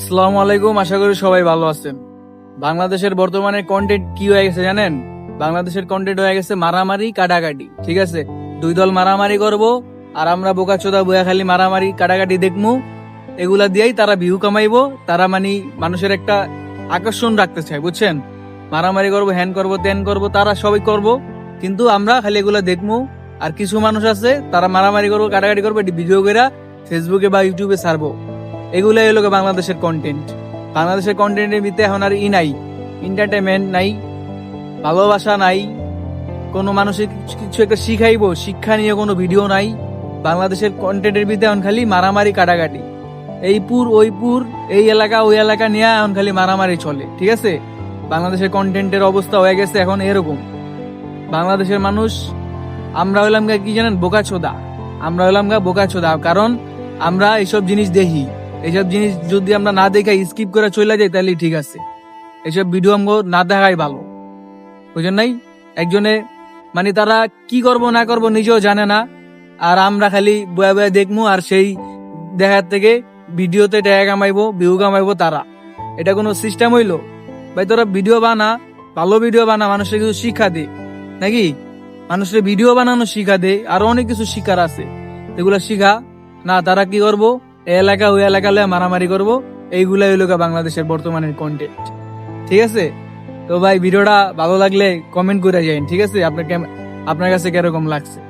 আসসালামু আলাইকুম, আশা করি সবাই ভালো আছেন। বাংলাদেশের বর্তমানে কন্টেন্ট কি হয়ে গেছে জানেন? বাংলাদেশের কন্টেন্ট হয়ে গেছে মারামারি, কাটাকাটি, ঠিক আছে? দুই দল মারামারি করব, আর আমরা বোকাচোদা বয়া খালি মারামারি, কাটাকাটি দেখমু। এগুলা দিয়েই তারা ভিউ কামাইবো, তারা মানে মানুষের একটা আকর্ষণ রাখতে চায়, বুঝছেন? মারামারি করব হ্যান করব ত্যান করব, তারা সবাই করব, কিন্তু আমরা খালি এগুলা দেখমু। আর কিছু মানুষ আছে, তারা মারামারি করব, কাটাকাটি করব ভিডিও করে ফেসবুকে বা ইউটিউবে ছাড়বো। এগুলাই হলো বাংলাদেশের কন্টেন্ট বাংলাদেশের কন্টেন্টের ভিতরে এখন আর ই নাই এন্টারটেনমেন্ট নাই, ভালোবাসা নাই, কোনো মানুষের কিছু- একটা শিখাইবো, শিক্ষা নিয়ে কোনো ভিডিও নাই, বাংলাদেশের কন্টেন্টের ভিতরে এখন খালি মারামারি কাটাকাটি। এই পুর, ওই পুর, এই এলাকা, ওই এলাকা নিয়ে এখন খালি মারামারি চলে, ঠিক আছে? বাংলাদেশের কন্টেন্টের অবস্থা হয়ে গেছে এখন এরকম। বাংলাদেশের মানুষ, আমরা হইলাম কি জানেন, বোকাচোদা। আমরা হইলাম গা বোকাচোদা, কারণ আমরা এইসব জিনিস দেখি। এইসব জিনিস যদি আমরা না দেখে স্কিপ করে চলে যাই তাহলে ঠিক আছে। এইসব ভিডিও আমগো না দেখাই ভালো। ওই জন্যই একজনে মানে তারা কি করব, না করব নিজেও জানে না। আর আমরা খালি বয়া বয়া দেখমু, আর সেই দেখার থেকে ভিডিওতে টাকা কামাইবো ভিউ কামাইবো তারা। এটা কোনো সিস্টেম হইল? ভাই, তোরা ভিডিও বানা, ভালো ভিডিও বানা, মানুষের কিছু শিক্ষা দে। নাকি? মানুষের ভিডিও বানানো শিখা দে, আরও অনেক কিছু শিকার আছে। এগুলো শিখা। না, তারা কি করব? এলাকা ওই এলাকা লয়ে মারামারি করব, এইগুলাই হইল বাংলাদেশের বর্তমানের কন্টেন্ট ঠিক আছে? তো ভাই, ভিডিওটা ভালো লাগলে কমেন্ট করে যাই ঠিক আছে? আপনাকে আপনার কাছে কীরকম লাগছে?